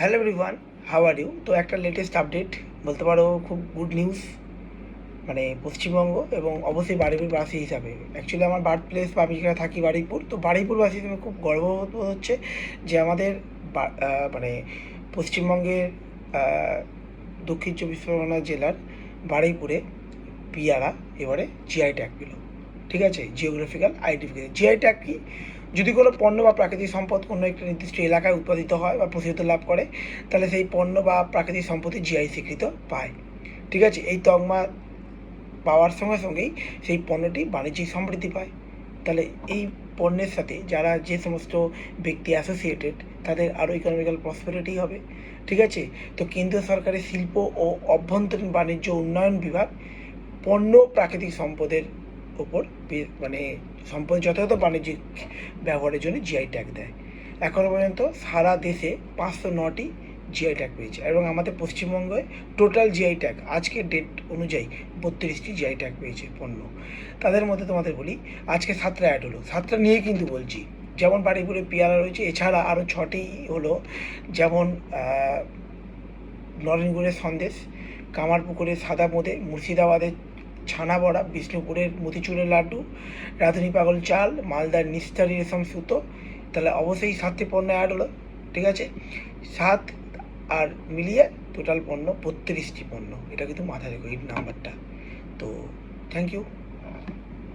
Hello everyone how are you তো একটা latest update বলতে পারো খুব গুড নিউজ মানে পশ্চিমবঙ্গ এবং অবশ্যই বারুইপুরবাসী হিসাবে। অ্যাকচুয়ালি আমার বার্থ প্লেস বা আমি যেখানে থাকি বারুইপুর, তো বারুইপুরবাসী হিসেবে খুব গর্ববোধ হচ্ছে যে আমাদের মানে পশ্চিমবঙ্গের দক্ষিণ চব্বিশ পরগনা জেলার বারুইপুরে পিয়ারা, এবারে জিআই ট্যাগ পেল ঠিক আছে? জিওগ্রাফিক্যাল আইডেন্টিফিকেশন জিআই ট্যাগ কি? যদি কোনো পণ্য বা প্রাকৃতিক সম্পদ কোনো একটি নির্দিষ্ট এলাকায় উৎপাদিত হয় বা প্রসিদ্ধ লাভ করে, তাহলে সেই পণ্য বা প্রাকৃতিক সম্পত্তি জিআই স্বীকৃত পায়। ঠিক আছে? এই তকমা পাওয়ার সঙ্গে সঙ্গেই সেই পণ্যটি বাণিজ্যিক সমৃদ্ধি পায়। তাহলে এই পণ্যের সাথে যারা যে সমস্ত ব্যক্তি অ্যাসোসিয়েটেড তাদের আরও ইকোনমিক্যাল প্রসপেরিটি হবে। ঠিক আছে? তো কেন্দ্রীয় সরকারের শিল্প ও অভ্যন্তরীণ বাণিজ্য উন্নয়ন বিভাগ পণ্য প্রাকৃতিক সম্পদের ওপর মানে সম্পদ যথাযথ বাণিজ্যিক ব্যবহারের জন্য জিআই ট্যাগ দেয়। এখনও পর্যন্ত সারা দেশে পাঁচশো নটি জিআই ট্যাগ পেয়েছে এবং আমাদের পশ্চিমবঙ্গে টোটাল জিআই ট্যাগ আজকের ডেট অনুযায়ী বত্রিশটি জিআই ট্যাগ পেয়েছে পণ্য। তাদের মধ্যে তোমাদের বলি, আজকে সাতটা অ্যাড হলো। সাতটা নিয়ে কিন্তু বলছি। যেমন বাড়িপুরে পেয়ারা রয়েছে, এছাড়া আরও ছটি হলো, যেমন নরেনগুড়ের সন্দেশ কামারপুকুরের সাদা বোঁদে মুর্শিদাবাদের ছানা বড়া বিষ্ণুপুরের মতিচুরের লাড্ডু, রাঁধুনি পাগল চাল, মালদার নিস্তারি রেশম সুতো, তাহলে অবশ্যই সাতটি পণ্য অ্যাড হলো, ঠিক আছে? সাত আর মিলিয়ে টোটাল পণ্য বত্রিশটি পণ্য, এটা কিন্তু মাথায় রেখো এই নাম্বারটা তো থ্যাংক ইউ